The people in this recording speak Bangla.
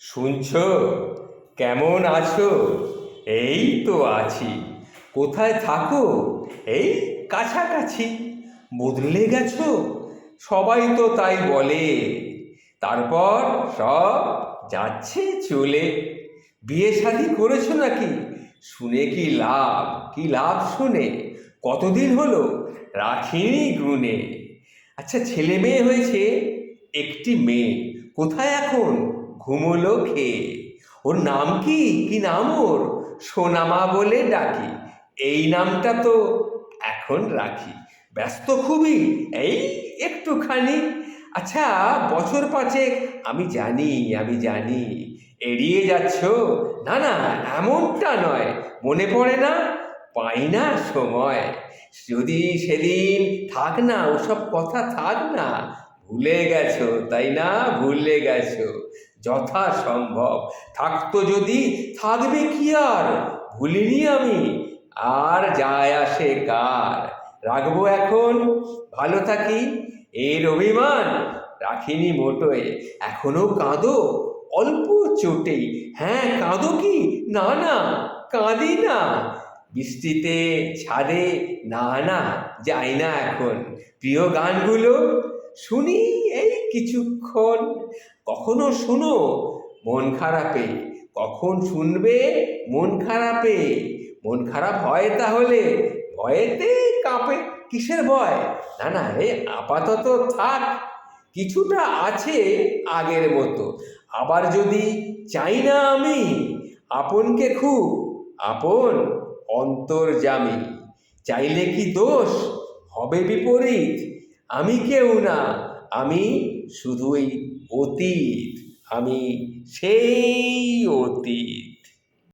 শুনছ? কেমন আছো? এই তো আছি। কোথায় থাকো? এই কাছাকাছি। বদলে গেছো? সবাই তো তাই বলে। তারপর সব যাচ্ছে চলে। বিয়ে শাদি করেছ নাকি? শুনে কি লাভ? কি লাভ শুনে? কতদিন হলো? রাখিনি গুনে আচ্ছা ছেলে মেয়ে হয়েছে, একটি মেয়ে। কোথায় এখন? ঘুমোলো খেয়ে ওর নাম কি? কি নাম ওর? সোনামা বলে ডাকি। এই নামটা তো এখন রাখি। ব্যস্ত খুবই। এই একটুখানি। আচ্ছা বছর পাঁচেক, আমি জানি আমি জানি। এড়িয়ে যাচ্ছ? না না, এমনটা নয়। মনে পড়ে না? পাই না সময়। যদি সেদিন থাক না, ওসব কথা থাক না। ভুলে গেছো, তাই না? ভুলে গেছো। যথা সম্ভব থাকতো যদি, থাকবে কি আর? ভুলিনি আমি। আর যায় আসে কার? রাখব এখন? ভালো থাকি। এর অভিমান রাখিনি মোটোয়। এখনও কাঁদো? অল্প চোটেই। হ্যাঁ কাঁদো কি? না না, কাঁদি না। বৃষ্টিতে ছাদে না না যাই না এখন। প্রিয় গানগুলো শুনি এই কিছুক্ষণ। কখনো শুনো মন খারাপে, কখন শুনবে মন খারাপে? মন খারাপ হয় তাহলে ভয়েতে কাঁপে কিসের ভয়? না না এই আপাতত থাক। কিছুটা আছে আগের মতো। আবার যদি চাই না আমি, আপনকে খুব, আপন অন্তর্জামী চাইলে কি দোষ? হবে বিপরীত। আমি কেউ না, আমি শুধুই অতীত। আমি সেই অতীত।